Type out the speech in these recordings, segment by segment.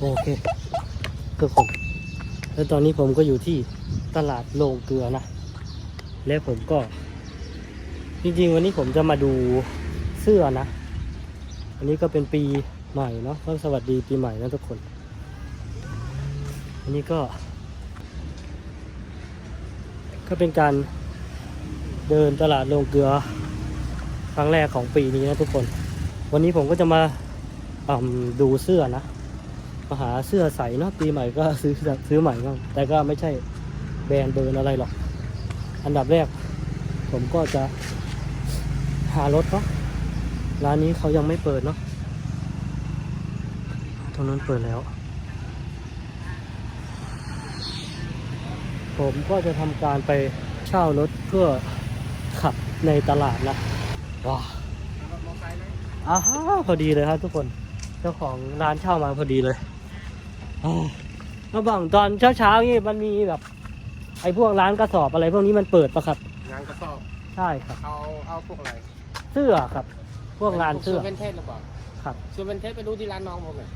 โอเคเพื่อผมแล้วตอนนี้ผมก็อยู่ที่ตลาดโรงเกลือนะ และผมก็ จริงๆ วันนี้ผมจะมาดูเสื้อนะ อันนี้ก็เป็นปีใหม่เนาะก็สวัสดีปีใหม่นะทุกคน อันนี้ก็ ก็เป็นการเดินตลาดโรงเกลือ ครั้งแรกของปีนี้นะทุกคน วันนี้ผมก็จะมาดูเสื้อนะ มาหาเสื้อใส่เนาะปีใหม่ก็ซื้อซื้อใหม่ก็แต่ก็ไม่ใช่แบรนด์เบิร์นอะไรหรอก อันดับแรก ผมก็จะหารถเนาะร้านนี้เขายังไม่เปิดเนาะตรงนั้นเปิดแล้ว ผมก็จะทำการไปเช่ารถเพื่อขับในตลาดนะว้าอ้าวพอดีเลยครับทุกคน เจ้าของร้านเช่ามาพอดีเลย อ้าวระหว่างตอนเช้าๆนี่มันมีแบบ ไอ้พวกร้านกระสอบอะไรพวกนี้มันเปิดปะครับ งานกระสอบใช่ครับ เอาเอาพวกอะไรเสื้อครับ พวกงานเสื้อเวนเทสหรือเปล่าครับเสื้อเวนเทสไปดูที่ร้านน้องผมเลย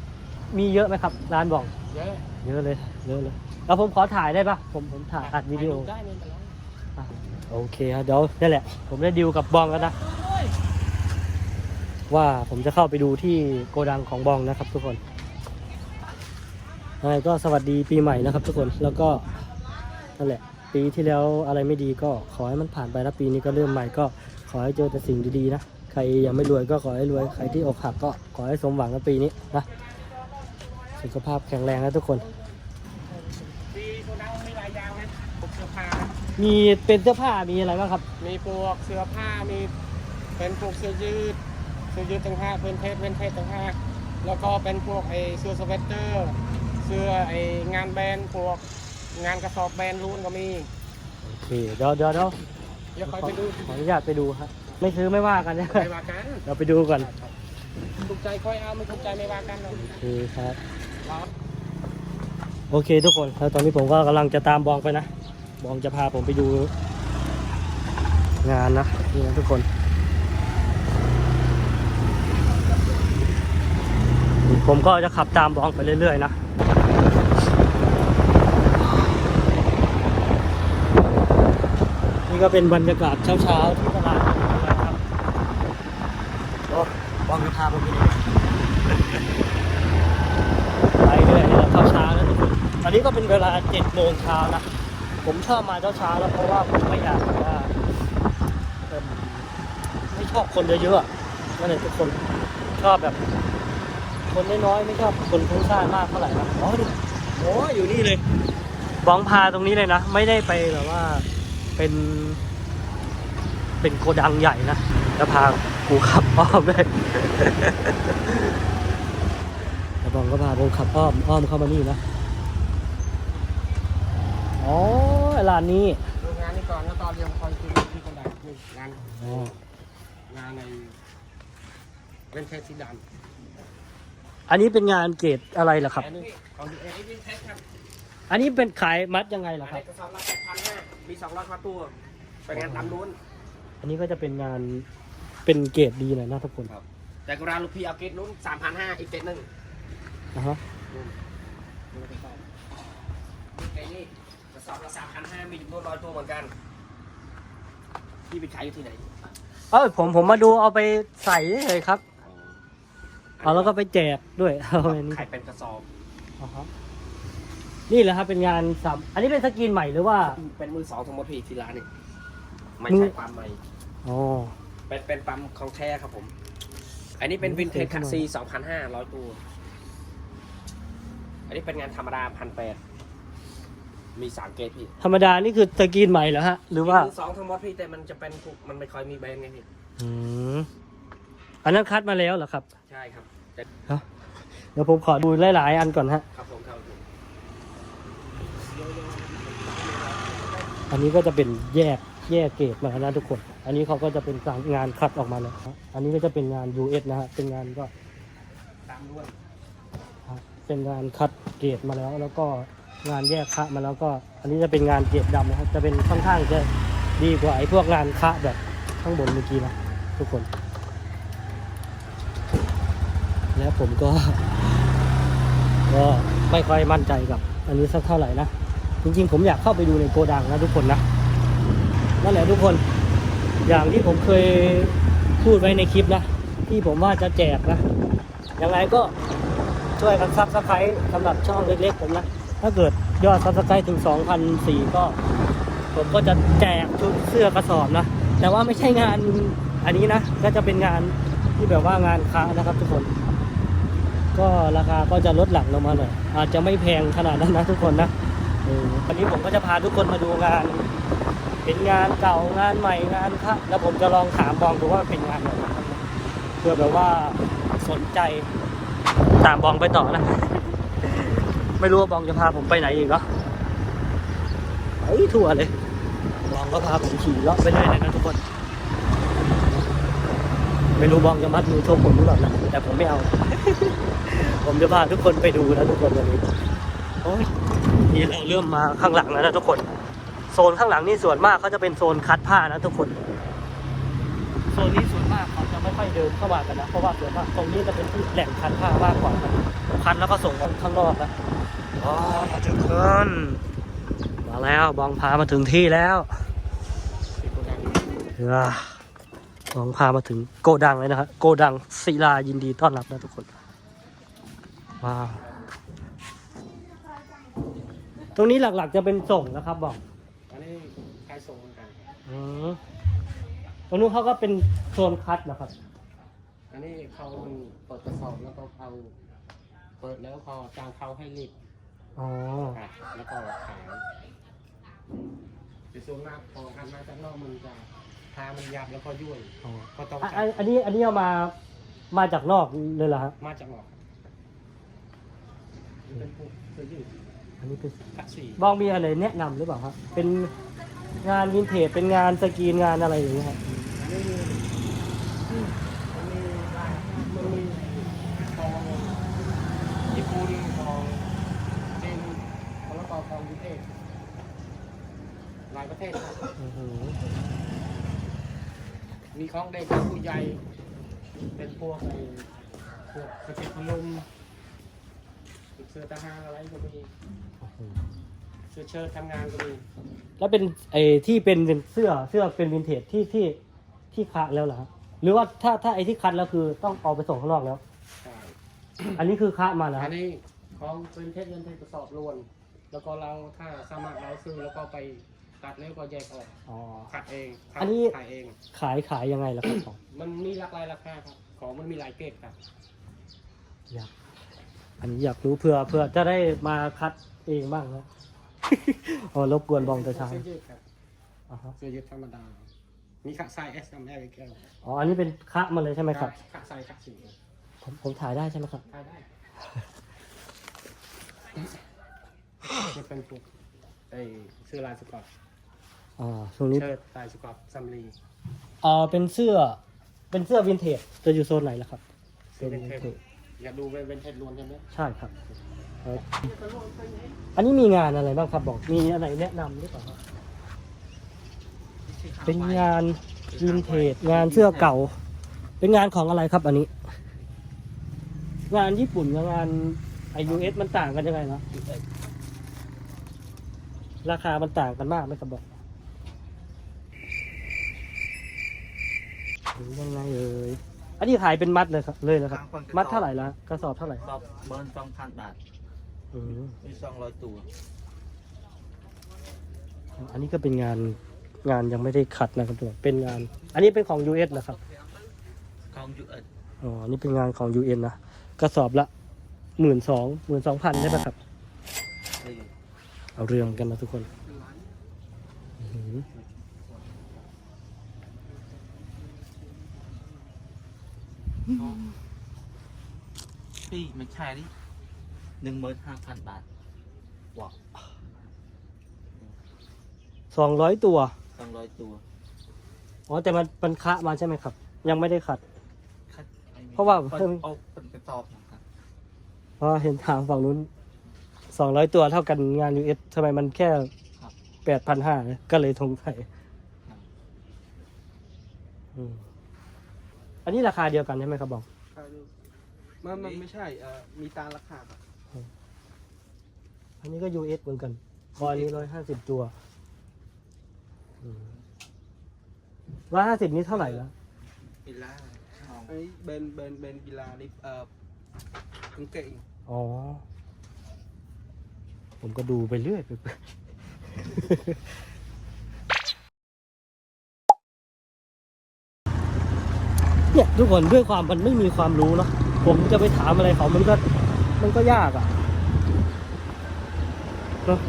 มีเยอะไหมครับ ร้านบอกเยอะเยอะเลยเยอะเลยแล้วผมขอถ่ายได้ปะผมผมถ่ายอัดวิดีโอถ่ายรูปได้ไม่เป็นไรอะโอเคครับเดี๋ยวนี่แหละ ผมได้ดิวกับบองแล้วนะว่าผมจะเข้าไปดูที่โกดังของบองนะครับทุกคน ยังไงก็สวัสดีปีใหม่นะครับ ทุกคนแล้วก็นั่นแหละ ปีที่แล้วอะไรไม่ดีก็ขอให้มันผ่านไปแล้วปีนี้ก็เริ่มใหม่ก็ขอให้เจอแต่สิ่งดีๆนะใครยังไม่รวยก็ขอให้รวยใครที่อกหักก็ขอให้สมหวังในปีนี้นะสุขภาพแข็งแรงนะทุกคนมีโกดังมีลายยางนะพวกเสื้อผ้ามีเป็นเสื้อผ้ามีอะไรบ้างครับ มีพวกเสื้อผ้ามีเป็นพวกเสื้อยืดเสื้อยืดต่างห้ากเวนเทสเวนเทสต่างห้าแล้วก็เป็นพวกไอเสื้อสเวตเตอร์ เสื้อไองานแบรนด์พวกงานกระสอบแบรนด์รุ่นก็มี โอเคเดี๋ยวเดี๋ยวเดี๋ยวเดี๋ยวคอยขอไปดูขออนุญาตไปดูครับ ไม่ซื้อไม่ว่ากันนะไม่ว่ากันเดี๋ยวไปดูก่อนถูกใจค่อยเอาไม่ถูกใจไม่ว่ากันหรอกโอเคครับครับโอเคทุกคนแล้วตอนนี้ผมก็กำลังจะตามบองไปนะบองจะพาผมไปดู งานนะนี่นะทุกคนผมก็จะขับตามบองไปเรื่อยๆนะ นี่ก็เป็นบรรยากาศเช้าๆที่ตลาดนะครับโอ้บองจะพาไปดูไปเรื่อยๆเราเช้าๆแล้วทุกคนตอนนี้ก็เป็นเวลาเจ็ดโมงเช้านะผมชอบมาเช้าๆแล้วเพราะว่าผมไม่อยากว่าไม่ชอบคนเยอะๆนั่นแหละทุกคนชอบแบบ คนน้อยๆไม่ชอบคนพลุ้งซ่านมากเท่าไหร่นะอ๋อดิโอ้ยอยู่นี่เลยบ้องพาตรงนี้เลยนะ ไม่ได้ไปแบบว่าเป็น เป็นโกดังใหญ่นะแล้วพากูขับอ้อมได้แล้วบองก็พาผมขับอ้อมอ้อมเข้ามานี่นะอ๋อร้านนี้ดูงานนี้ก่อนแล้วตอนเรียนคอยคุยที่คนใดนี่งานอ๋องานในเวนเทสสีด อันนี้เป็นงานเกรดอะไรเหรอำครับอันนี้ของดีเอเวนเทสครับอันนี้เป็นขายมัดยังไงเหรอัอนครับ นี้กระสอบละแปดพันห้ามีสองร้อยกว่าตัวเป็นงานตามนู้น อันนี้ก็จะเป็นงานเป็นเกรดดีหน่อยนะทุกคนแต่กระดาลูกพี่เอาเกตนู้นสามพันห้าอีกเกตหนึ่งนะฮะดูกระสอบไอ้นี่กระสอบละสามพันห้ามีจำนวนร้อยตัวเหมือนกันพี่ไปขายอยู่ที่ไหน เออผมผมมาดูเอาไปใส่เลยครับ เอาแล้วก็ไปแจกด้วยเอาอันนี้ขายเป็นกระสอบอ่าฮะนี่แหละครับเป็นงานสัมอันนี้เป็นสกรีนใหม่หรือว่า เป็นมือสองทั้งหมดพี่ที่ร้านนี่ไม่มือใช่ปั๊มใหม่อ๋อ เป็นเป็นปั๊มของแท้ครับผม อันนี้เป็นวินเทจคัสซีสองพันห้าร้อยตัว อันนี้เป็นงานธรรมดาพันแปดมีสามเกตพี่ธรรมดานี่คือสกรีนใหม่เหรอฮะ หรือว่า มือสองทั้งหมดพี่แต่มันจะเป็นพวกมันไม่ค่อยมีแบรนด์ไงพี่ อืม อันนั้นคัดมาแล้วเหรอครับ ใช่ครับแต่เดี๋ยวผมขอดูหลาย ๆ อันก่อนฮะ ครับผมครับผมอันนี้ก็จะเป็นแยกแยกเกรดมานะทุกคน อันนี้เขาก็จะเป็นงานคัดออกมาเลยครับอันนี้ก็จะเป็นงาน US นะฮะ เป็นงานก็ตามด้วยเป็นงานคัดเกรดมาแล้ว แล้วก็งานแยกคะมาแล้วก็ อันนี้จะเป็นงานเกรดดำนะครับ จะเป็นค่อนข้างจะดีกว่าไอ้พวกงานคะแบบข้างบนเมื่อกี้นะทุกคน แล้วผมก็กก็ไม่ค่อยมั่นใจกับ อันนี้สักเท่าไหร่นะ จริงๆ ผมอยากเข้าไปดูในโกดังนะทุกคนนะนั่นแหละทุกคนอย่างที่ผมเคยพูดไว้ในคลิปนะ ที่ผมว่าจะแจกนะยังไงก็ช่วยกันซับสไครต์สำหรับช่องเล็กๆผมนะ ถ้าเกิดยอดซับสไครต์ถึง 2,004 ก็ ผมก็จะแจกชุดเสื้อกระสอบนะ แต่ว่าไม่ใช่งานอันนี้นะ ก็จะเป็นงานที่แบบว่างานค้านะครับทุกคน ก็ราคาก็จะลดหลั่งลงมาหน่อยอาจจะไม่แพงขนาดนั้นนะทุกคนนะวันนี้ผมก็จะพาทุกคนมาดูงาน เป็นงานเก่างานใหม่งานครับแล้วผมจะลองถามบองดูว่าเป็นงานอะไรเพื่อแบบว่าสนใจตามบองไปต่อนะ ไม่รู้ว่าบองจะพาผมไปไหนอีกเนาะไปทั่วเลยบองก็พาผมขี่เลาะไปเรื่อยเลยนะทุกคน ไม่รู้บองจะมัดมือชกผมหรือเปล่านะแต่ผมไม่เอา ผมจะพาทุกคนไปดูนะทุกคนวันนี้โอ้ยนี่เราเริ่มมาข้างหลังแล้วนะทุกคน โซนข้างหลังนี่ส่วนมากเขาจะเป็นโซนคัดผ้านะทุกคน โซนนี้ส่วนมากเขาจะไม่ค่อยเดินเข้ามากันนะเพราะว่าส่วนมากตรงนี้จะเป็นที่แหล่งคัดผ้ามากกว่าคัดแล้วก็ส่งออกข้างนอกนะอ๋อทุกคนมาแล้วบองพามาถึงที่แล้วที่โกดังอ่าบองพามาถึงโกดังเลยนะครับโกดังศิลายินดีต้อนรับนะทุกคน ว้าวตรงนี้หลักๆจะเป็นส่งนะครับบอกอันนี้ขายส่งเหมือนกันอืมตรงนู้นเขาก็เป็นโซนคัดนะครับ อันนี้เขาเปิดกระสอบแล้วก็เอาเปิดแล้วก็จ้างเขาให้รีดอ๋อครับแล้วก็ขายแต่ส่วนมากพออันมาจากนอกมันจะทามันยับแล้วก็ยุ่ยอ๋อก็ต้องอะจัอับนอันนี้อันนี้เอามามาจากนอกเลยเหรอครับมาจากหมอกมัน เป็นพวกเสื้อยืดอันนี้เป็นคัดสีบองมีอะไรแนะนำหรือเปล่าครับ เป็นงานวินเทจเป็นงานสกรีนงานอะไรอย่างเงี้ยครับอันนี้มันมีลายมันมีของญี่ปุ่นของจีนแล้วก็ของยุเทศหลายประเทศครับอื้อหือมีของเด็กของผู้ใหญ่ เป็นพวกไอ้พวกกระเจ็ดพนม เสื้อทหารอะไรก็มีเสื้อเชิ้ตทำงานก็มีแล้วเป็นไอ้ที่เป็นเป็นเสื้อเสื้อเป็นวินเทจที่ที่ที่คัดแล้วเหรอครับหรือว่าถ้าถ้าไอ้ที่คัดแล้วคือต้องเอาไปส่งข้างนอกแล้ว ใช่อันนี้คือคัดมาแล้วอันนี้ของเป็นเทศเงินเทศกระสอบล้วน แล้วก็เราถ้าสามารถเราซื้อแล้วก็ไปตัดแล้วก็แยกออกอ๋อ ขัดเองขัดอันนี้ ขายเอง ขายขายยังไงล่ะครับของมันมีหลากหลายราคาครับ ของมันมีหลายเกรดครับอยาก อันนี้อยากรู้เผื่อเผื่อจะได้มาคัดเองบ้างนะอ๋อรบกวนบองแต่เช้าเสื้อยืดครับอ่าฮะเสื้อยืดธรรมดา มีขัดไซส์ S M L X L อ๋อ อันนี้เป็นคะมาเลยใช่ไหมครับขัดไซส์ขัดสีผมผมถ่ายได้ใช่ไหมครับขายได้จะเป็นพวกไอเสื้อลายสกอตอ่าช่วงนี้เชิ้ตลายสกอตซัมลีอ่าเป็นเสื้อ เป็นเสื้อวินเทจจะอยู่โซนไหนล่ะครับเสื้อเป็นเทป อยากดูเป็นเป็นเทปล้วนใช่ไหมใช่ครับเอ่ออันนี้มีงานอะไรบ้างครับบอกมีอะไรแนะนำหรือเปล่าครับเป็นงานวินเทจงานเสื้อเก่า เป็นงานของอะไรครับอันนี้ งานญี่ปุ่นกับงานไอยูเอสมันต่างกันยังไงเนาะราคามันต่างกันมากไหมครับบอกหรือยังไงเอ่ย อันนี้ขายเป็นมัดเลยครับเลยนะครับ มัดเท่าไหร่ละกระสอบเท่าไหร่สอบเบิร์นสองพันบาทอืมมีสองร้อยตัวอันนี้ก็เป็นงานงานยังไม่ได้ขัดนะครับทุกคนเป็นงาน อันนี้เป็นของ US นะครับ ของยูเอ็ดอ๋อ นี่เป็นงานของ UN นะ กระสอบละหมื่นสองหมื่นสองพันใช่ไหมครับ เอาเรื่องกันนะทุกคนอื้อหือ พี่ไม่ใช่ดิหนึ่งหมื่นห้าพันบาทว้าวสองร้อยตัว สองร้อยตัวอ๋อแต่มันมันคะมาใช่ไหมครับ ยังไม่ได้ขัด คัดไม่มีเพราะว่าเพิ่นเอาเป็นกระสอบนะครับเพราะเห็นทางฝั่งนู้นสองร้อยตัวเท่ากันงาน US ทำไมมันแค่ครับแปดพันห้าก็เลยทงไข่ครับอืม อันนี้ราคาเดียวกันใช่ไหมครับบอกมันมันไม่ใช่เอ่อมีตามราคาครับอันนี้ก็ US เหมือนกันคอยนี้ร้อยห้าสิบตัวร้อยห้าสิบนี้เท่าไหร่แล้วกีฬาห้องไอ้เบนเบนเบนกีฬานี่เอ่อกางเกงอ๋อ ผมก็ดูไปเรื่อยไป เนี่ยทุกคนด้วยความมันไม่มีความรู้เนาะผมจะไปถามอะไรเขามันก็มันก็ยากอะ่ะเนาะ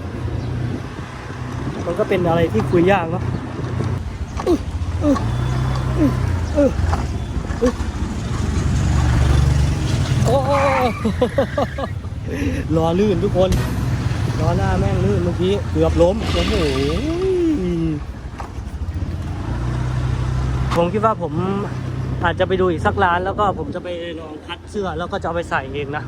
มันก็เป็นอะไรที่คุยยากเนาะอืออืออืออือโอ้โอ้รอลื่นทุกคนล้อหน้าแม่งลื่นเมื่อกี้เกือบล้มโอ้โหผมคิดว่าผม อาจจะไปดูอีกสักร้านแล้วก็ผมจะไปลองคัดเสื้อแล้วก็จะเอาไปใส่เองนะ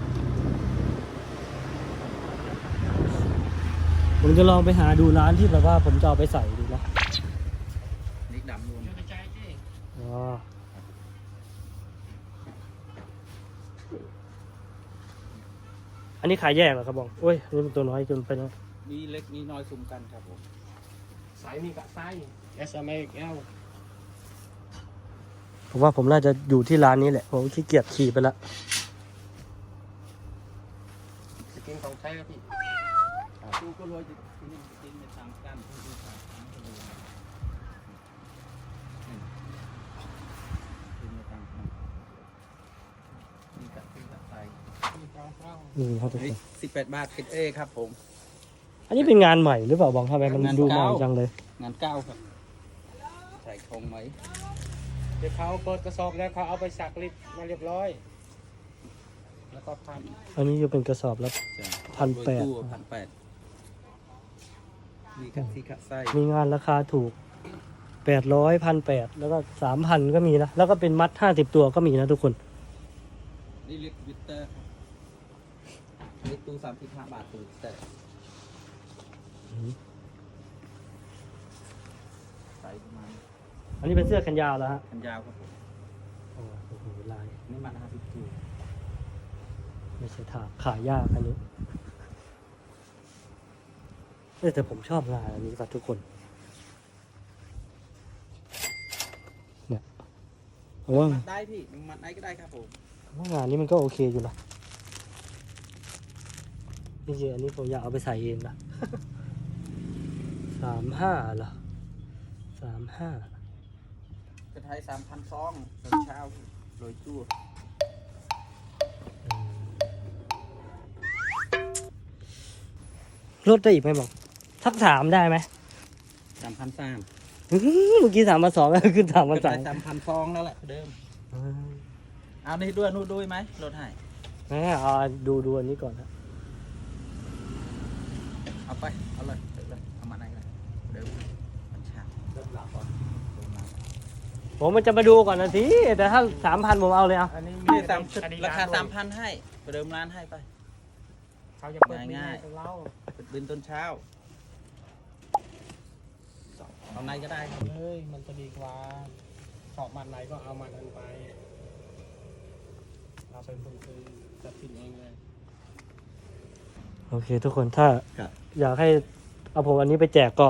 ผมจะลองไปหาดูร้านที่แบบว่าผมจะเอาไปใส่ดูนะนี่ดำรวมอ๋ออันนี้ขายแยกเหรอครับบองโอ้ยนี่มันตัวน้อยจนไปแล้วมีเล็กมีน้อยสุ่มกันครับผมสายนี่กับไส้ S M A L ผมว่าผมน่าจะอยู่ที่ร้านนี้แหละ ผมขี้เกียจขี่ไปละสกินของแท้พี่ดูก็รวยจริงจริงในตามกันที่ดูตามกันก็ดูจริงในตามกันนี่กับที่กับไตมีกองเฝ้านี่ครับทุกคเฮ้ยนสิบแปดบาทคิดเอครับผม อันนี้เป็นงานใหม่หรือเปล่าบองทำไมมันงานดูใหม่เก่าจังเลย งานเก้าครับใส่คงไหมเดี๋ยวเขาเปิดกระสอบแล้วเขาเอาไปสักลิปมาเรียบร้อย แล้วก็พันอันนี้จะเป็นกระสอบละ จ้ะพันแปดพันแปดมีกับที่ขัดไส้มีงานราคาถูกแปดร้อยพันแปดแล้วก็สามพันก็มีนะ แล้วก็เป็นมัดห้าสิบตัวก็มีนะทุกคน นี่เรียกวิตเตอร์ครับเล็กตู้สามสิบห้าบาทตู้แต่ใส่ประมาณ อั นนี้เป็นเสื้อแขนยาวแล้วฮะกันยาวครับผมโอ้โหลายนี่มันห้าสิบตู้ไม่ใช่ถากขายยากอันนี้เออแต่ผมชอบงานอันนี้ครับทุกคนเนี่ยผมว่ามัดได้พี่มัดได้ก็ได้ครับผมผมว่างานนี้มันก็โอเคอยู่นะจริงๆอันนี้ผมอยากเอาไปใส่เองนะ สามห้าเหรอสามห้า กระไทยสามพันซองตอนเช้าโรยตู้ลดได้อีกไหมบอกทักถามได้ไหมสามพันสามอื้อหือเมื่อกี้ถามมาสองขึ้นถามกมาระไทสามยสามพันซองแล้วแหละเดิมอ่าเอานี่ด้วยนู่นด้วยไหมลดให้งั้นเอาดูดูอันนี้ก่อนนะเอาไป เอาเลยเอาเลยเอามาไหนก็ได้เดิมมันชาเริ่มหลับก่อนลงมา ผมมันจะมาดูก่อนนะทีแต่ถ้าสามพันผมเอาเลยเอาอันนี้นี่สามอันนี้ราคาร้นสามพันให้ไปเดิมร้านให้ไปเขาจะเปิดง่ายๆๆเล่าเป็นบินต้นเช้าเอาในก็ได้ครับเลยมันจะดีกว่าสอบมันไหนก็เอามันนั้นไปเราเป็นคนซื้อตัดสินเองเลยโอเค ทุกคนถ้าครับอยากให้เอาผมอันนี้ไปแจกก็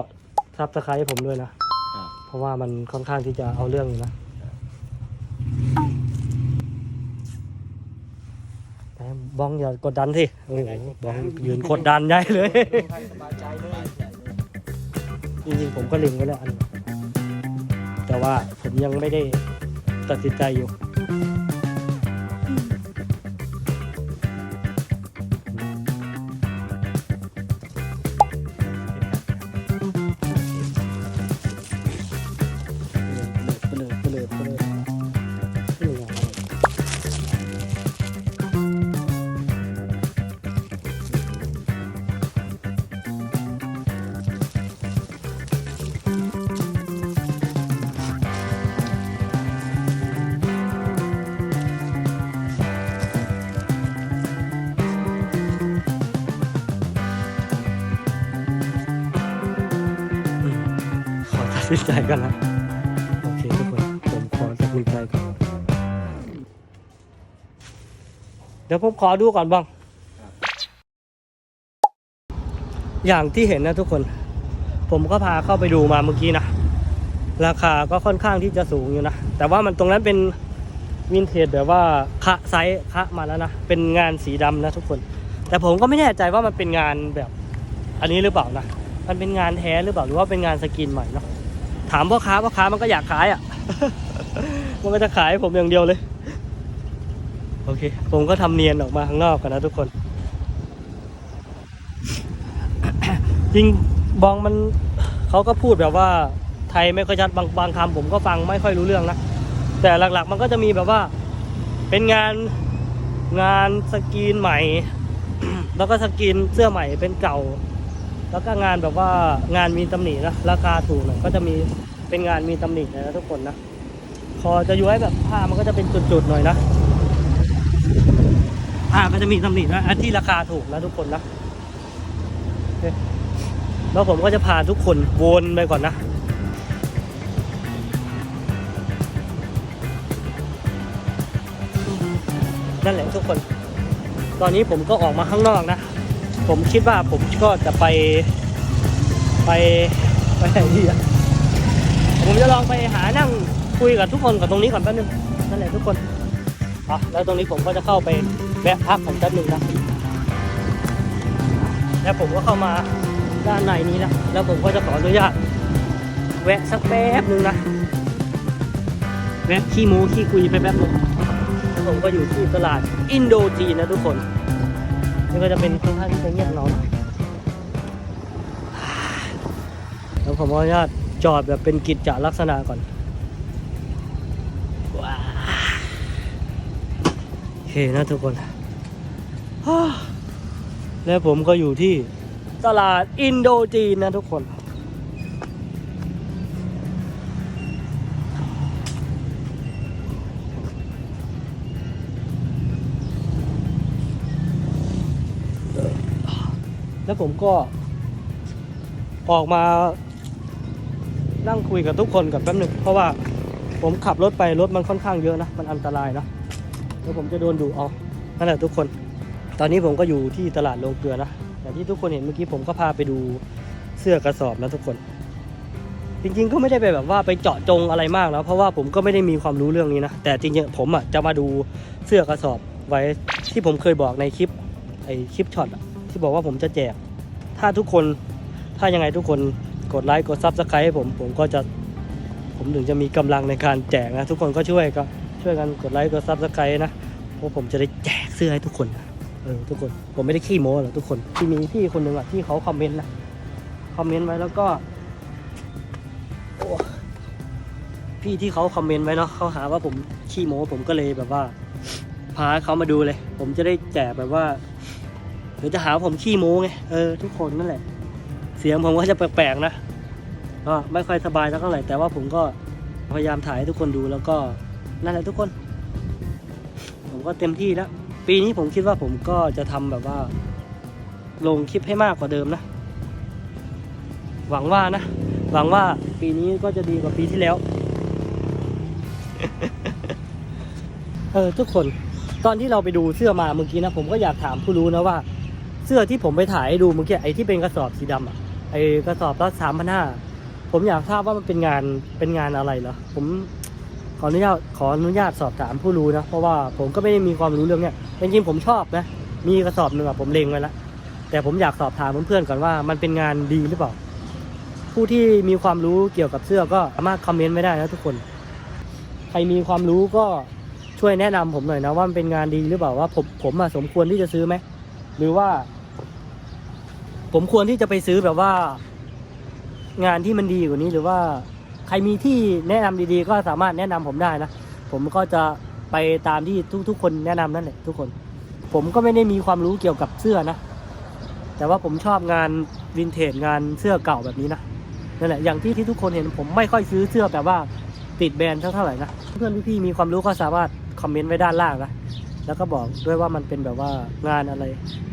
ทับตะไคร้ให้ผมด้วยนะเพ ราะว่ามันค่อนข้างที่จะเอาเรื่องอยู่นะบ้องอย่ากดดันสิโอ้โหบ้องยืนกดดันใหญ่เลยจริงๆผมก็เล็งไว้แล้วอัน แต่ว่าผมยังไม่ได้ตัดสินใจอยู่ ขอตัดสินใจกันนะโอเคทุกคนผมขอตัดสินใจก่อนเดี๋ยวผมขอดูก่อนบ้าง อย่างที่เห็นนะทุกคน ผมก็พาเข้าไปดูมาเมื่อกี้นะ ราคาก็ค่อนข้างที่จะสูงอยู่นะ แต่ว่ามันตรงนั้นเป็นวินเทจแบบว่าคะไซส์คะมาแล้วนะ เป็นงานสีดำนะทุกคน แต่ผมก็ไม่แน่ใจว่ามันเป็นงานแบบ อันนี้หรือเปล่านะ มันเป็นงานแท้หรือเปล่าหรือว่าเป็นงานสกินใหม่เนาะ ถามพ่อค้าพ่อค้ามันก็อยากขายอะ มันก็จะขายให้ผมอย่างเดียวเลย โอเค ผมก็ทำเนียนออกมาข้างนอกกันนะทุกคน จริงบองมันเขาก็พูดแบบว่าไทยไม่ค่อยชัดบางบางคำผมก็ฟังไม่ค่อยรู้เรื่องนะ แต่หลักๆมันก็จะมีแบบว่า เป็นงานงานสกรีนใหม่ แล้วก็สกรีนเสื้อใหม่เป็นเก่า แล้วก็งานแบบว่างานมีตำหนินะราคาถูกหน่อยก็จะมีเป็นงานมีตำหนินะทุกคนนะพอจะย้วยแบบผ้ามันก็จะเป็นจุดๆหน่อยนะผ้าก็จะมีตำหนินะอันที่ราคาถูกนะทุกคนนะแล้วผมก็จะพาทุกคนวนไปก่อนนะนั่นแหละทุกคน ตอนนี้ผมก็ออกมาข้างนอกนะ ผมคิดว่าผมก็จะไปไปไปไหนดีอะผมจะลองไปหานั่งคุยกับทุกคนกับตรงนี้ก่อนแป๊บนึงนั่นแหละทุกคนอะแล้วตรงนี้ผมก็จะเข้าไปแวะพักของแป๊บนึงนะแล้วผมก็เข้ามาด้านในนี้แล้วแล้วผมก็จะขออนุญาตแวะสักแป๊บนึงนะแวะขี้มูขี้คุยไปแป๊บนึงผมก็อยู่ที่ตลาดอินโดจีนนะทุกคน นี่ก็จะเป็นค่อนข้างที่จะเงียบเหงาหน่อยแล้วผมขออนุญาตจอดแบบเป็นกิจจลักษณะก่อนว้าโอเคนะทุกคน แล้วผมก็อยู่ที่ตลาดอินโดจีนนะทุกคน แล้วผมก็ ออกมานั่งคุยกับทุกคนกับแป๊บหนึงเพราะว่าผมขับรถไปรถมันค่อนข้างเยอะนะ มันอันตรายนะแล้วผมจะโดนดุเอานั่นแหละทุกคน ตอนนี้ผมก็อยู่ที่ตลาดโรงเกลือนะอย่างที่ทุกคนเห็นเมื่อกี้ผมก็พาไปดูเสื้อกระสอบนะทุกคน จริงๆก็ไม่ได้ไปแบบว่าไปเจาะจงอะไรมากนะเพราะว่าผมก็ไม่ได้มีความรู้เรื่องนี้นะแต่จริงๆผมอะจะมาดูเสื้อกระสอบไว้ที่ผมเคยบอกในคลิปไอคลิปช็อตอะ ที่บอกว่าผมจะแจก ถ้าทุกคนถ้ายังไงทุกคนกดไลค์กดซับสไครต์ให้ผมผมก็จะผมถึงจะมีกำลังในการแจกนะ ทุกคนก็ช่วยก็ช่วยกันกดไลค์กดซับสไครต์นะเพราะผมจะได้แจกเสื้อให้ทุกคนนะเออทุกคนผมไม่ได้ขี้โม้หรอกทุกคนที่มีพี่คนหนึ่งอะที่เขาคอมเมนต์นะคอมเมนต์ไว้แล้วก็โอ้พี่ที่เขาคอมเมนต์ไว้เนาะเขาหาว่าผมขี้โม้ผมก็เลยแบบว่า พาเขามาดูเลย ผมจะได้แจกแบบว่า ดี๋ยวจะหาผมขี้โม้ไงเออทุกคนนั่นแหละ เสียงผมก็จะแปลกๆนะก็ไม่ค่อยสบายสักเท่าไหร่แต่ว่าผมก็พยายามถ่ายให้ทุกคนดูแล้วก็นั่นแหละทุกคน ผมก็เต็มที่แล้ว ปีนี้ผมคิดว่าผมก็จะทำแบบว่า ลงคลิปให้มากกว่าเดิมนะ หวังว่านะ หวังว่าปีนี้ก็จะดีกว่าปีที่แล้ว เออทุกคน ตอนที่เราไปดูเสื้อมาเมื่อกี้นะ ผมก็อยากถามผู้รู้นะว่า เสื้อที่ผมไปถ่ายให้ดูเมื่อกี้ไอ้ที่เป็นกระสอบสีดำอะไอ้กระสอบละสามพันห้าผมอยากทราบว่ามันเป็นงานเป็นงานอะไรเหรอผมขออนุญาตขออนุญาตสอบถามผู้รู้นะเพราะว่าผมก็ไม่ได้มีความรู้เรื่องเนี้ยจริงๆผมชอบนะมีกระสอบหนึ่งอะผมเล็งไว้แล้วแต่ผมอยากสอบถามเพื่อนๆก่อนว่ามันเป็นงานดีหรือเปล่า ผู้ที่มีความรู้เกี่ยวกับเสื้อก็สามารถคอมเมนต์ไม่ได้นะทุกคน ใครมีความรู้ก็ช่วยแนะนำผมหน่อยนะว่ามันเป็นงานดีหรือเปล่าว่าผมผมสมควรที่จะซื้อไหมหรือว่า ผมควรที่จะไปซื้อแบบว่า งานที่มันดีกว่านี้หรือว่าใครมีที่แนะนำดีๆ ก็สามารถแนะนำผมได้นะ ผมก็จะไปตามที่ทุกๆคนแนะนำนั่นแหละทุกคน ผมก็ไม่ได้มีความรู้เกี่ยวกับเสื้อนะ แต่ว่าผมชอบงานวินเทจงานเสื้อเก่าแบบนี้นะนั่นแหละอย่างที่ที่ทุกคนเห็นผมไม่ค่อยซื้อเสื้อแบบว่าติดแบรนด์เท่าไหร่นะเพื่อนพี่ๆมีความรู้ก็สามารถคอมเมนต์ไว้ด้านล่างนะแล้วก็บอกด้วยว่ามันเป็นแบบว่างานอะไร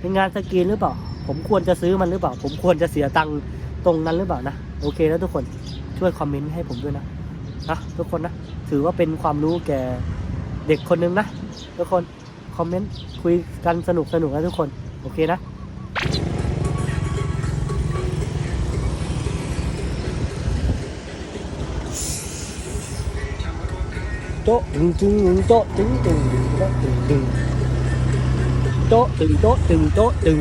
เป็นงานสกรีนหรือเปล่า ผมควรจะซื้อมันหรือเปล่า ผมควรจะเสียตังค์ตรงนั้นหรือเปล่านะโอเคแล้วทุกคนช่วยคอมเมนต์ให้ผมด้วยนะนะทุกคนนะถือว่าเป็นความรู้แก่เด็กคนนึงนะทุกคนคอมเมนต์คุยกันสนุกสนุกนะทุกคนโอเคนะโตตึงตึงโตตึงตึงโตตึงตึงโตตึงโตตึงโตตึง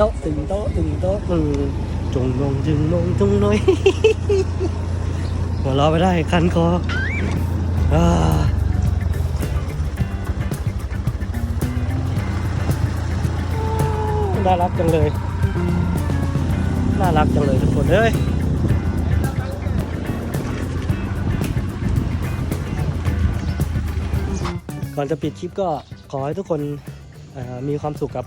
โต๊ะตึงโต๊ะตึงโต๊ะตึงจงนงจึงนงจงน้อยหัวเราะไปได้คันคออ่าน่ารักจังเลย น่ารักจังเลยทุกคนเอ้ย ก่อนจะปิดคลิปก็ขอให้ทุกคนมีความสุขกับ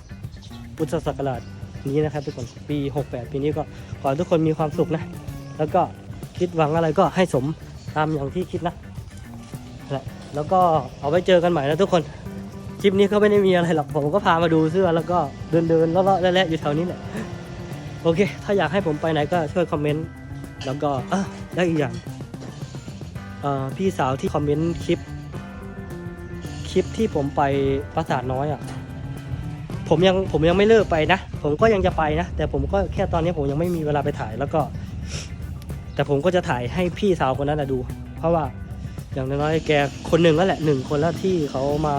พุทธศักราช นี้นะครับทุกคนปี 68 ปีนี้ก็ขอให้ทุกคนมีความสุขนะ แล้วก็คิดหวังอะไรก็ให้สมตามอย่างที่คิดนะและแล้วก็เอาไว้เจอกันใหม่นะทุกคน คลิปนี้ก็ไม่ได้มีอะไรหรอก ผมก็พามาดูเสื้อแล้วก็เดินเดินเลาะๆแล่ๆอยู่แถวนี้แหละ โอเค ถ้าอยากให้ผมไปไหนก็ช่วยคอมเมนต์ แล้วก็อะแล้อีกอย่างพี่สาวที่คอมเมนต์คลิป คลิปที่ผมไปปราสาทน้อยอะ ผมยังผมยังไม่เลิกไปนะ ผมก็ยังจะไปนะ แต่ผมก็แค่ตอนนี้ผมยังไม่มีเวลาไปถ่ายแล้วก็ แต่ผมก็จะถ่ายให้พี่สาวคนนั้นนะดู เพราะว่าอย่างน้อยๆแกคนหนึ่งแล้วแหละหนึ่งคนแล้วที่เขามา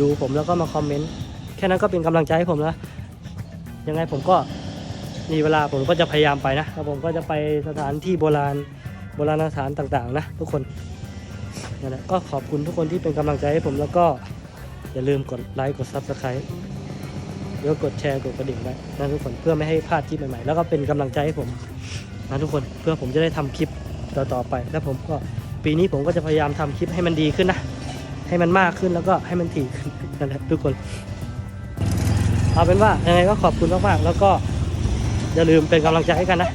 ดูผมแล้วก็มาคอมเมนต์แค่นั้นก็เป็นกำลังใจให้ผมแล้วยังไงผมก็มีเวลาผมก็จะพยายามไปนะแล้วผมก็จะไปสถานที่โบราณโบราณสถานต่างๆ นะทุกคนนั่นแหละก็ขอบคุณทุกคนที่เป็นกำลังใจให้ผมแล้วก็อย่าลืมกดไลค์กด Subscribe แล้วกดแชร์กดกระดิ่งไว้นะทุกคนเพื่อไม่ให้พลาดคลิปใหม่ๆ แล้วก็เป็นกำลังใจให้ผมนะทุกคนเพื่อผมจะได้ทำคลิปต่อๆไป แล้วผมก็ปีนี้ผมก็จะพยายามทำคลิปให้มันดีขึ้นนะ ให้มันมากขึ้นแล้วก็ให้มันถี่ขึ้นนั่นแหละทุกคน เอาเป็นว่ายังไงก็ขอบคุณมากๆ แล้วก็อย่าลืมเป็นกำลังใจให้กันนะ